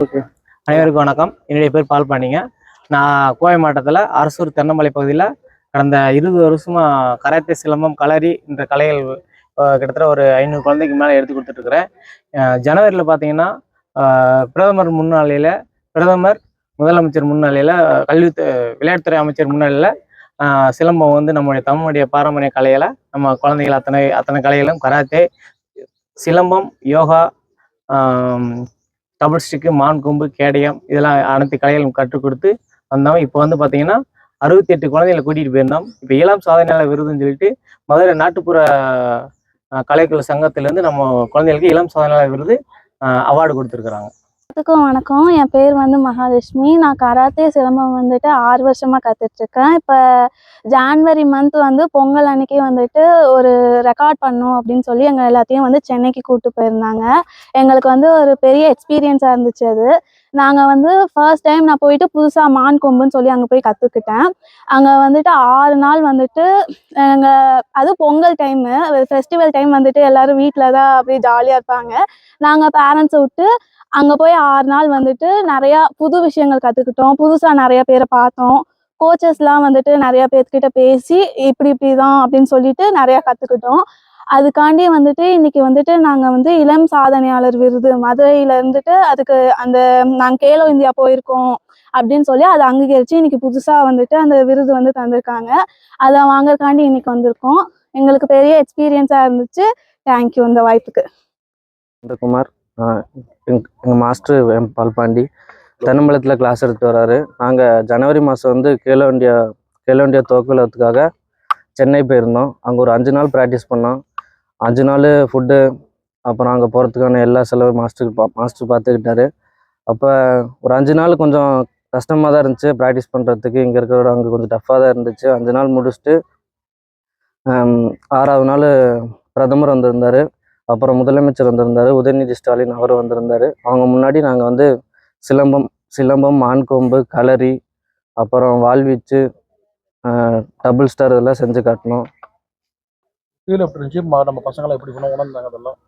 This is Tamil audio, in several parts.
அனைவருக்கும் வணக்கம். என்னுடைய பேர் பால் பாண்டிங்க நான் கோவை மாவட்டத்தில் அரசூர் தென்னமலை பகுதியில் கடந்த இருபது வருஷமா கராத்தே சிலம்பம் களரி என்ற கலைகள் கிட்டத்தட்ட ஒரு ஐநூறு குழந்தைக்கு மேலே எடுத்து கொடுத்துட்ருக்குறேன். ஜனவரியில் பார்த்தீங்கன்னா பிரதமர் முன்னாளியில் பிரதமர் முதலமைச்சர் முன்னாளியில் கல்வி விளையாட்டுத்துறை அமைச்சர் முன்னாளியில் சிலம்பம் வந்து நம்முடைய தமிழுடைய பாரம்பரிய கலைகளை நம்ம குழந்தைகள் அத்தனை அத்தனை கலைகளும் karate silambam yoga double stick மான் கொம்பு கேடயம் இதெல்லாம் அனைத்து கலைகளும் கற்றுக் கொடுத்து வந்தோம் இப்போ வந்து பார்த்தீங்கன்னா அறுபத்தி எட்டு குழந்தைகளை கூட்டிகிட்டு போயிருந்தோம் இப்போ இளம் சாதனையாளர் விருதுன்னு சொல்லிட்டு மதுரை நாட்டுப்புற கலைக்குழு சங்கத்திலேருந்து நம்ம குழந்தைகளுக்கு இளம் சாதனையாளர் விருது அவார்டு கொடுத்துருக்குறாங்க. எல்லாத்துக்கும் வணக்கம். என் பேர் வந்து மகாலட்சுமி. நான் கராத்தே சிலம்பம் வந்துட்டு ஆறு வருஷமாக கற்றுட்ருக்கேன் இப்போ ஜான்வரி மந்த் வந்து பொங்கல் அன்னைக்கு வந்துட்டு ஒரு ரெக்கார்ட் பண்ணும் அப்படின்னு சொல்லி எங்கள் எல்லாத்தையும் வந்து சென்னைக்கு கூப்பிட்டு போயிருந்தாங்க. எங்களுக்கு வந்து ஒரு பெரிய எக்ஸ்பீரியன்ஸாக இருந்துச்சு அது. நாங்கள் வந்து ஃபர்ஸ்ட் டைம் நான் போயிட்டு புதுசாக மான் கொம்புன்னு சொல்லி அங்கே போய் கற்றுக்கிட்டேன் அங்கே வந்துட்டு ஆறு நாள் வந்துட்டு எங்கள் அதுவும் பொங்கல் டைமு ஃபெஸ்டிவல் டைம் வந்துட்டு எல்லாரும் வீட்டில் தான் அப்படியே ஜாலியாக இருப்பாங்க. நாங்கள் பேரண்ட்ஸை விட்டு அங்கே போய் ஆறு நாள் வந்துட்டு நிறையா புது விஷயங்கள் கற்றுக்கிட்டோம் புதுசாக நிறைய பேரை பார்த்தோம். கோச்சஸ்லாம் வந்துட்டு நிறைய பேர்கிட்ட பேசி இப்படி இப்படி தான் அப்படின்னு சொல்லிட்டு நிறையா கற்றுக்கிட்டோம் அதுக்காண்டி வந்துட்டு இன்னைக்கு வந்துட்டு நாங்கள் வந்து இளம் சாதனையாளர் விருது மதுரையில இருந்துட்டு அதுக்கு அந்த நாங்கள் கேலோ இந்தியா போயிருக்கோம் அப்படின்னு சொல்லி அதை அங்கீகரித்து இன்னைக்கு புதுசாக வந்துட்டு அந்த விருது வந்து தந்திருக்காங்க. அதை வாங்குறதுக்காண்டி இன்னைக்கு வந்திருக்கோம். எங்களுக்கு பெரிய எக்ஸ்பீரியன்ஸாக இருந்துச்சு. தேங்க்யூ இந்த வாய்ப்புக்கு. குமார் எங்கள் மாஸ்டர் எம் பால்பாண்டி தென்னம்பலத்தில் கிளாஸ் எடுத்து வராரு. நாங்கள் ஜனவரி மாதம் வந்து கேலோ இண்டியா கேலோ இண்டியா துவக்கத்துக்காக சென்னை போயிருந்தோம். அங்கே ஒரு அஞ்சு நாள் ப்ராக்டிஸ் பண்ணோம். அஞ்சு நாள் ஃபுட்டு அப்புறம் அங்கே போகிறதுக்கான எல்லா செலவும் மாஸ்டருக்கு பா மாஸ்டர் பார்த்துக்கிட்டாரு அப்போ ஒரு அஞ்சு நாள் கொஞ்சம் கஷ்டமாக தான் இருந்துச்சு. ப்ராக்டிஸ் பண்ணுறதுக்கு இங்கே இருக்கிற அங்கே கொஞ்சம் டஃப்பாக தான் இருந்துச்சு. அஞ்சு நாள் முடிச்சுட்டு ஆறாவது நாள் பிரதமர் வந்திருந்தார். அப்புறம் முதலமைச்சர் வந்திருந்தார். உதயநிதி ஸ்டாலின் அவர் வந்திருந்தார். அவங்க முன்னாடி நாங்கள் வந்து சிலம்பம் சிலம்பம் மான்கொம்பு களரி அப்புறம் வால்வீச்சு டபுள் ஸ்டார் இதெல்லாம் செஞ்சு காட்டினோம். ஃபீல் எப்படி இருந்துச்சு? நம்ம பசங்களை எப்படி பண்ண உணர்ந்தாங்க அதெல்லாம்?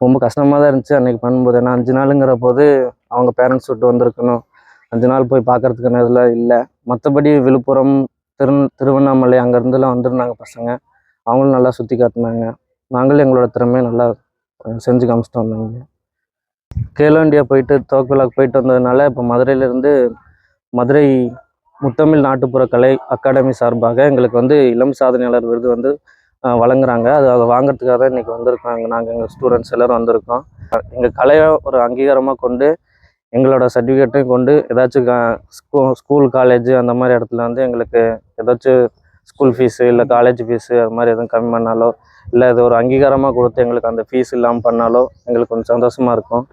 ரொம்ப கஷ்டமாக தான் இருந்துச்சு அன்றைக்கி பண்ணும்போது. ஏன்னா அஞ்சு நாளுங்கிற போது அவங்க பேரண்ட்ஸ் விட்டு வந்திருக்கணும். அஞ்சு நாள் போய் பார்க்கறதுக்கான இதில் இல்லை. மற்றபடி விழுப்புரம் திரு திருவண்ணாமலை அங்கேருந்துலாம் வந்திருந்தாங்க பசங்க. அவங்களும் நல்லா சுற்றி காட்டினாங்க. நாங்களும் எங்களோட திறமையை நல்லா செஞ்சு காமிச்சிட்டு வந்தாங்க. கேலோ இண்டியா போயிட்டு தோக்குலாக்கு போயிட்டு வந்ததுனால இப்போ மதுரையிலேருந்து மதுரை முத்தமிழ் நாட்டுப்புற கலை அகாடமி சார்பாக எங்களுக்கு வந்து இளம் சாதனையாளர் விருது வந்து வழங்குறாங்க. அது அதை வாங்குறதுக்காக தான் இன்றைக்கி வந்திருக்கோம் நாங்கள் எங்கள் ஸ்டூடெண்ட்ஸ் எல்லோரும் வந்திருக்கோம். எங்கள் கலையை ஒரு அங்கீகாரமாக கொண்டு எங்களோட சர்டிஃபிகேட்டையும் கொண்டு ஏதாச்சும் ஸ்கூ ஸ்கூல் காலேஜ் அந்த மாதிரி இடத்துல வந்து எங்களுக்கு ஏதாச்சும் ஸ்கூல் ஃபீஸு இல்லை காலேஜ் ஃபீஸு அது மாதிரி எதுவும் கம்மி பண்ணாலோ இல்லை இது ஒரு அங்கீகாரமாக கொடுத்து எங்களுக்கு அந்த ஃபீஸ் இல்லாமல் பண்ணாலோ எங்களுக்கு கொஞ்சம் சந்தோஷமாக இருக்கும்.